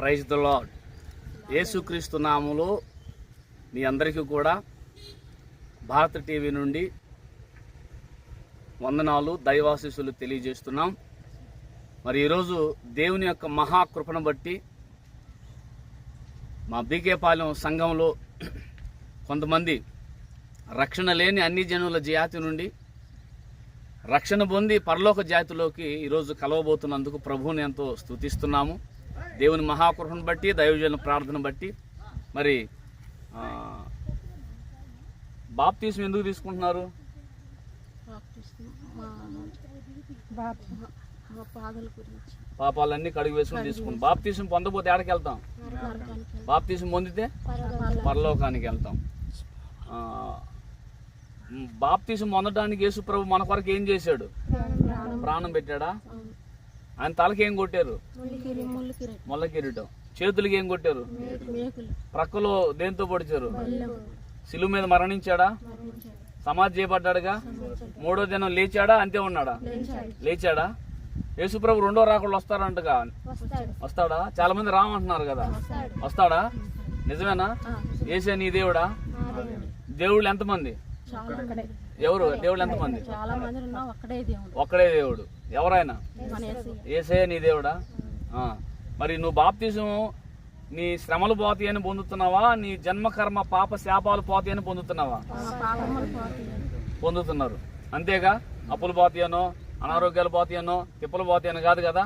Praise the lord. యేసుక్రీస్తు నామములో మీ అందరికీ కూడా భారత టీవీ నుండి వందనాలు దైవాశీస్సులు తెలియజేస్తున్నాం. మరి ఈరోజు దేవుని యొక్క మహాకృపను బట్టి మా బీకేపాలెం సంఘంలో కొంతమంది రక్షణ లేని అన్ని జనుల జాతి నుండి రక్షణ పొంది పరలోక జాతిలోకి ఈరోజు కలవబోతున్నందుకు ప్రభువుని ఎంతో స్తుతిస్తున్నాము. దేవుని మహాకృపను బట్టి దైవజన ప్రార్థన బట్టి మరి బాప్తీసం ఎందుకు తీసుకుంటున్నారు? పాపాలన్నీ కడుగు వేసుకుని తీసుకుంటాం బాప్తీసం పొందకపోతే ఎక్కడికి వెళ్తాం? బాప్తీసం పొందితే పరలోకానికి. వెళ్తాం. బాప్తీసం పొందడానికి యేసు ప్రభు మన కొరకు ఏం చేశాడు? ప్రాణం పెట్టాడా? ఆయన తలకి ఏం కొట్టారు? మొల్ల కిరీటం. చేతులకి ఏం కొట్టారు? ప్రక్కలో దేంతో పొడిచారు? శిలువ మీద మరణించాడా? సమాధి చేయబడ్డాడుగా? మూడో దినం లేచాడా? అంతే ఉన్నాడా? లేచాడు. యేసుప్రభు రెండో రాకుండా వస్తారంటగా వస్తాడు. చాలా మంది రామంటున్నారు కదా. వస్తాడు. నిజమేనా? ఏసే నీ దేవుడా. దేవుళ్ళు ఎంతమంది? ఎవరు? దేవుళ్ళు ఎంతమంది? ఒక్కడే దేవుడు. దేవుడు. ఎవరైనా. ఏసే నీ దేవుడా. మరి నువ్వు బాప్తిజం నీ శ్రమలు పోతాయని పొందుతున్నావా? నీ జన్మ కర్మ పాప శాపాలు పోతాయని పొందుతున్నావా? పొందుతున్నారు. అంతేగా? అప్పులు పోతాయనో అనారోగ్యాలు పోతాయనో తిప్పలు పోతాయని కాదు కదా?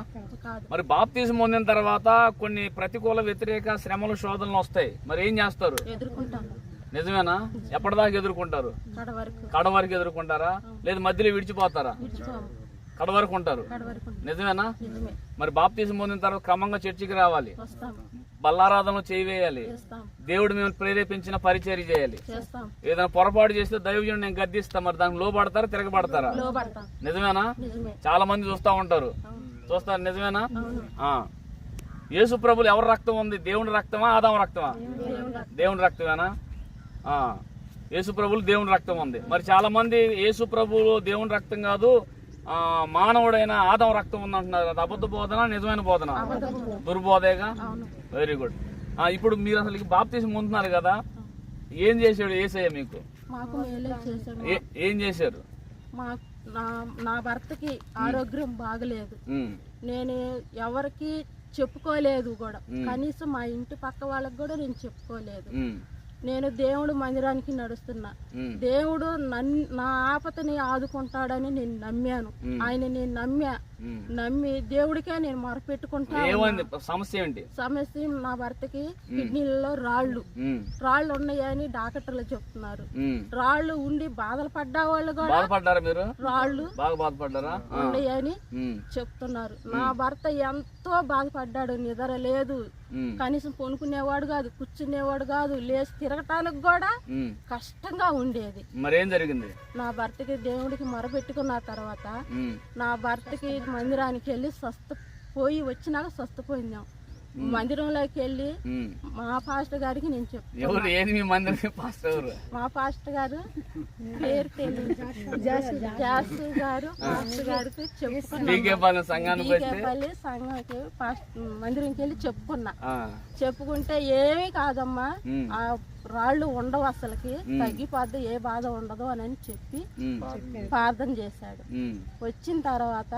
మరి బాప్తిజం పొందిన తర్వాత కొన్ని ప్రతికూల వ్యతిరేక శ్రమలు శోధనలు వస్తాయి. మరి ఏం చేస్తారు? ఎదుర్కొంటాం నిజమేనా? ఎప్పటిదాకా ఎదుర్కొంటారు? కడ వరకు ఎదుర్కొంటారా? లేదు మధ్యలో విడిచిపోతారా? కడ వరకు ఉంటారు. నిజమేనా? నిజమే. మరి బాప్తిజం పొందిన తర్వాత క్రమంగా చర్చికి రావాలి. వస్తాము. బల్లారాధనలు చేయవేయాలి. దేవుడు మేము ప్రేరేపించిన పరిచర్య చేయాలి. ఏదైనా పొరపాటు చేస్తే దైవజనుడు నేను గద్దిస్తా. మరి దానికి లోపడతారా తిరగబడతారా? నిజమేనా? నిజమే. చాలా మంది చూస్తా ఉంటారు. చూస్తారు నిజమేనా. యేసు ప్రభులు ఎవరి రక్తం ఉంది? దేవుని రక్తమా ఆదాం రక్తమా? దేవుని రక్తం. దేవుని రక్తమేనా? ఆ. యేసు ప్రభులు దేవుని రక్తం ఉంది మరి చాలా మంది యేసు ప్రభులు దేవుని రక్తం కాదు ఆ, మానవుడైన ఆదాం రక్తం ఉంది అంటున్నారు అది అబద్ధ బోధన నిజమైన బోధన. దుర్బోధేగా? వెరీ గుడ్ ఇప్పుడు మీరు అసలు బాప్తీసం పొందుతున్నారు కదా. ఏం చేశాడు ఏసయ్య మీకు? మాకు మేలే చేశాడు. ఏ- చేశారు? నా నా భర్తకి ఆరోగ్యం బాగలేదు. నేను ఎవరికి చెప్పుకోలేదు కూడా. కనీసం మా ఇంటి పక్క వాళ్ళకి కూడా నేను చెప్పుకోలేదు. నేను దేవుడు మందిరానికి నడుస్తున్నా. దేవుడు నన్ను నా ఆపతని ఆదుకుంటాడని నేను నమ్మాను. ఆయన నేను నమ్మా. నమ్మి దేవుడికే నేను మొరపెట్టుకుంటా ఏమైంది? సమస్య ఏంటి? సమస్య నా భర్తకి కిడ్నీలలో రాళ్ళు. రాళ్ళు ఉన్నాయని డాక్టర్లు చెప్తున్నారు. రాళ్ళు ఉండి బాధలు పడ్డా వాళ్ళు కూడా రాళ్ళు బాగా బాధపడ్డారా? ఆ. ఉన్నాయని చెప్తున్నారు. నా భర్త ఎంతో బాధపడ్డాడు. నిద్ర లేదు. కనీసం కొనుక్కునేవాడు కాదు కూర్చునేవాడు కాదు లేచి తిరగటానికి కూడా. కష్టంగా ఉండేది. మరేం జరిగింది? నా భర్తకి దేవుడికి మొరపెట్టుకున్న తర్వాత నా భర్తకి మందిరానికి వెళ్ళి స్వస్థ పోయి వచ్చినాక స్వస్థపోయిందాం మందిరంలోకి వెళ్ళి. మా పాస్టర్ గారికి నేను చెప్తాను ఎవరు ఏది మీ మందిరం? పాస్టర్ ఎవరు? మా పాస్టర్ గారు పేరు తెలియదు. జాసు. గారు పాస్టర్ గారికి చెప్పుకున్నాం డీకే పాలెం సంఘానికి మందిరంకి వెళ్ళి చెప్పుకున్నా చెప్పుకుంటే ఏమీ కాదమ్మా. ఆ రాళ్ళు ఉండవు అసలుకి. తగ్గిపోద్ది ఏ బాధ ఉండదు అని అని చెప్పి ప్రార్థన చేశాడు. వచ్చిన తర్వాత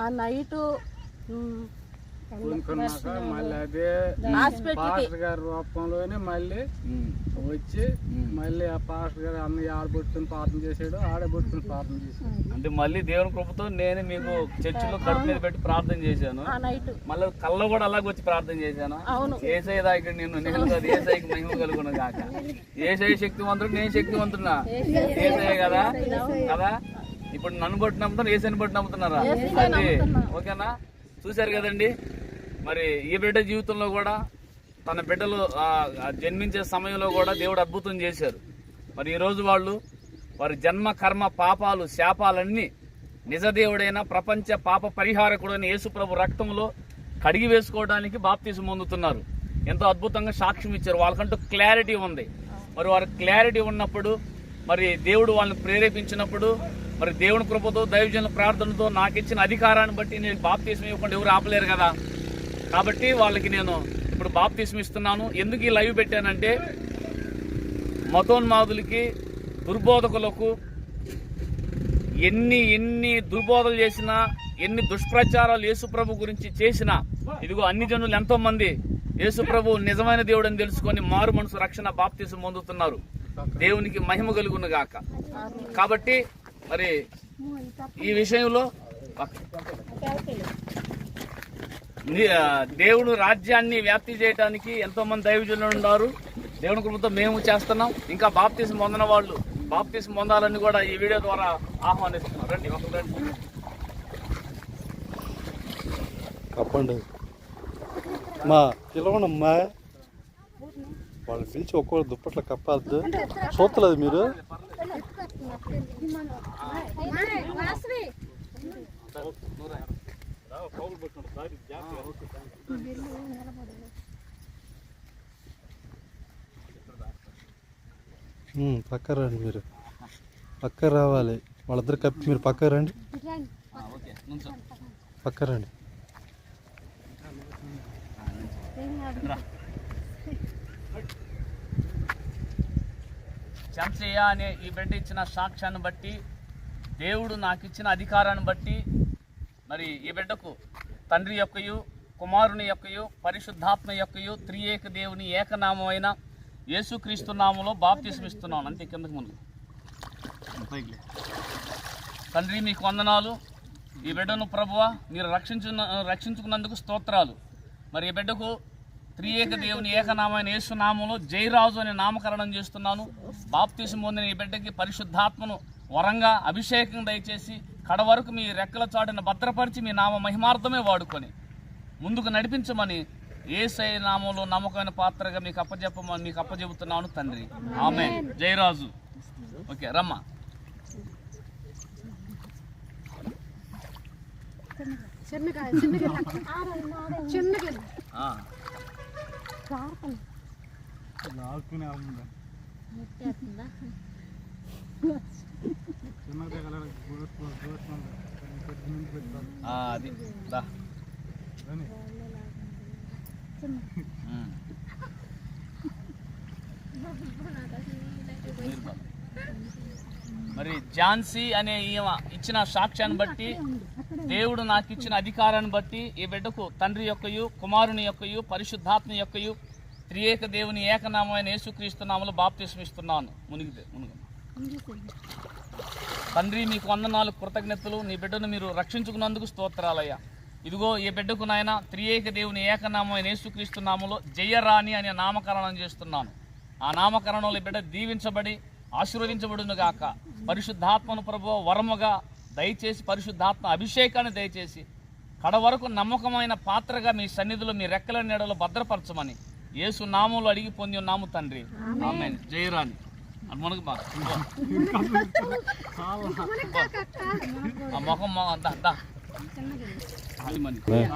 ఆ నైట్ కొనుక్కున్నాక మళ్ళీ అదే పాస్టర్ గారి రూపంలోనే మళ్ళీ వచ్చి మళ్ళీ ఆ పాస్టర్ గారు అన్న ఆడబొట్టుకుని ప్రార్థన చేశాడు ఆడబొట్టుకుని ప్రార్థన చేశాడు అంటే మళ్ళీ దేవుని కృపతో నేను మీకు చర్చిలో కడుపు మీద పెట్టి ప్రార్థన చేశాను. ఆ నైట్. మళ్ళీ కళ్ళలో కూడా అలాగ వచ్చి ప్రార్థన చేశాను. అవును. ఏసై దాకా నేను నేను కాదు ఏసైకి మహిమ కలుగును కాక ఏసై శక్తివంతుడు నేను శక్తివంతున్నా ఏసై కదా? కదా? ఇప్పుడు నన్ను బట్టి నమ్ముతాను ఏసైని బట్టి నమ్ముతున్నారా? అది ఓకేనా? చూశారు కదండి? మరి ఈ బిడ్డ జీవితంలో కూడా తన బిడ్డలు జన్మించే సమయంలో కూడా దేవుడు అద్భుతం చేశారు. మరి ఈరోజు వాళ్ళు వారి జన్మ కర్మ పాపాలు శాపాలన్నీ నిజదేవుడైన ప్రపంచ పాప పరిహారకుడైన యేసుప్రభు రక్తంలో కడిగి వేసుకోవడానికి బాప్తీసం పొందుతున్నారు. ఎంతో అద్భుతంగా సాక్ష్యం ఇచ్చారు. వాళ్ళకంటూ క్లారిటీ ఉంది. మరి వారి క్లారిటీ ఉన్నప్పుడు మరి దేవుడు వాళ్ళని ప్రేరేపించినప్పుడు మరి దేవుని కృపతో దైవజన ప్రార్థనతో నాకు ఇచ్చిన అధికారాన్ని బట్టి నేను బాప్తీసం ఇవ్వకుండా ఎవరు ఆపలేరు కదా. కాబట్టి వాళ్ళకి నేను ఇప్పుడు బాప్తీసం ఇస్తున్నాను. ఎందుకు ఈ లైవ్ పెట్టానంటే మతోన్మాదులకి దుర్బోధకులకు ఎన్ని ఎన్ని దుర్బోధలు చేసినా ఎన్ని దుష్ప్రచారాలు యేసుప్రభు గురించి చేసినా ఇదిగో అన్ని జనులు ఎంతోమంది యేసుప్రభు నిజమైన దేవుడని తెలుసుకొని మారు మనసు రక్షణ బాప్తీసం పొందుతున్నారు. దేవునికి మహిమ కలుగును గాక. కాబట్టి మరి ఈ విషయంలో దేవుడు రాజ్యాన్ని వ్యాప్తి చేయడానికి ఎంతో మంది దైవజనులు ఉన్నారు దేవుని కృపతో మేము చేస్తున్నాం ఇంకా బాప్తిసం పొందిన వాళ్ళు బాప్తిసం పొందాలని కూడా ఈ వీడియో ద్వారా ఆహ్వానిస్తున్నాం రండి ఒక రండి కప్పండి మా పిలవనమ్మా వాళ్ళు పిలిచి ఒక్కొక్క దుప్పట్లు కప్పద్దు చూస్తలేదు మీరు పక్క రండి మీరు పక్క రావాలి వాళ్ళిద్దరు కప్పి మీరు పక్క రండి. పక్క రండి. చంచయ్య అనే ఈ బిడ్డ ఇచ్చిన సాక్ష్యాన్ని బట్టి దేవుడు నాకు ఇచ్చిన అధికారాన్ని బట్టి మరి ఈ బిడ్డకు తండ్రి యొక్కయు కుమారుని యొక్కయు పరిశుద్ధాత్మ యొక్కయు త్రియేక దేవుని ఏకనామమైన యేసుక్రీస్తు నామంలో బాప్తిస్మిస్తున్నాను. అంతే కిందకు ముందు. తండ్రి మీకు వందనాలు. ఈ బిడ్డను ప్రభువ మీరు రక్షించు రక్షించుకున్నందుకు స్తోత్రాలు. మరి ఈ బిడ్డకు త్రియేక దేవుని ఏకనామైన యేసునామంలో జయరాజు అనే నామకరణం చేస్తున్నాను. బాప్తీసం పొందిన ఈ బిడ్డకి పరిశుద్ధాత్మను వరంగా అభిషేకం దయచేసి కడ వరకు మీ రెక్కల చాటును భద్రపరిచి మీ నామ మహిమార్థమే వాడుకొని ముందుకు నడిపించమని ఏసై నామంలో నమ్మకమైన పాత్రగా మీకు అప్పచెప్పమని మీకు అప్పచెబుతున్నాను తండ్రి. ఆమె జయరాజు. ఓకే రమ్మా. చిన్నగా చిన్నగా చిన్నగా ఆ. లాక్కునే ఉంది చిన్నగా కలర్ గోరుతుంది గోరుతుంది పెద్ద నుంచి పెట్టాలి ఆ, అది. దా. మరి ఝాన్సీ అనే ఈమె ఇచ్చిన సాక్ష్యాన్ని బట్టి దేవుడు నాకు ఇచ్చిన అధికారాన్ని బట్టి ఈ బిడ్డకు తండ్రి యొక్కయు కుమారుని యొక్కయు పరిశుద్ధాత్మ యొక్కయు త్రియేక దేవుని ఏకనామైన యేసుక్రీస్తు నామలు బాప్తిస్మిస్తున్నాను మునిగితే మునుగు తండ్రి మీకు వందనాలు కృతజ్ఞతలు. నీ బిడ్డను మీరు రక్షించుకున్నందుకు స్తోత్రాలయ్యా. ఇదిగో ఈ బిడ్డకు నాయన త్రియేక దేవుని ఏకనామైన యేసుక్రీస్తు నామలో జయరాణి అనే నామకరణం చేస్తున్నాను. ఆ నామకరణంలో ఈ బిడ్డ దీవించబడి ఆశీర్వదించబడును గాక పరిశుద్ధాత్మను ప్రభు వరముగా దయచేసి పరిశుద్ధాత్మ అభిషేకాన్ని దయచేసి కడ వరకు నమ్మకమైన పాత్రగా మీ సన్నిధిలో మీ రెక్కల నీడలో భద్రపరచమని యేసు నామంలో అడిగి పొంది ఉన్నాము తండ్రి. ఆమె జయరాణి. అది మనకు బాగా ఆ ముఖం మొ- దా దా అది మని